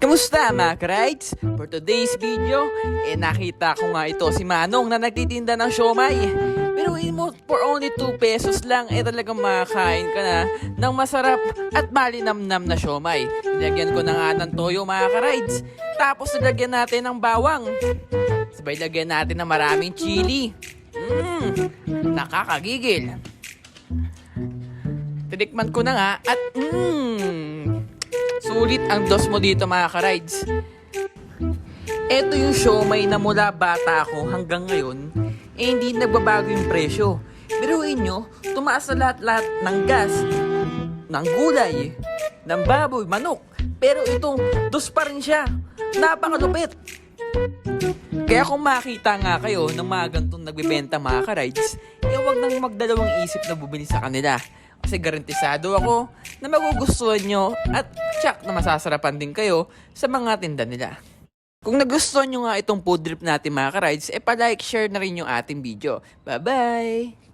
Kamusta mga ka-rides? For today's video, eh nakita ko nga ito si Manong na nagtitinda ng siomay. Pero mo, for only 2 pesos lang, eh talagang makakain ka na ng masarap at malinamnam na siomay. Nilagyan ko na nga ng toyo mga ka-rides. Tapos nilagyan natin ng bawang. Sabay lagyan natin ng maraming chili. Mmm, nakakagigil. Tinikman ko na nga at mmm, sulit ang dos mo dito mga ka-rides. Ito yung siomay na mula bata ako hanggang ngayon, eh hindi nagbabago yung presyo. Biruin nyo, tumaas na lahat-lahat ng gas, ng gulay, ng baboy, manok. Pero ito, dos pa rin siya. Napakalupit. Kaya kung makita nga kayo ng mga gantong nagbibenta mga ka-rides, eh huwag nang magdalawang isip na bumili sa kanila. Kasi garantisado ako na magugustuhan nyo at tsak na masasarapan din kayo sa mga tinda nila. Kung nagustuhan nyo nga itong food trip natin mga ka-rides, eh pa-like, share na rin yung ating video. Bye-bye!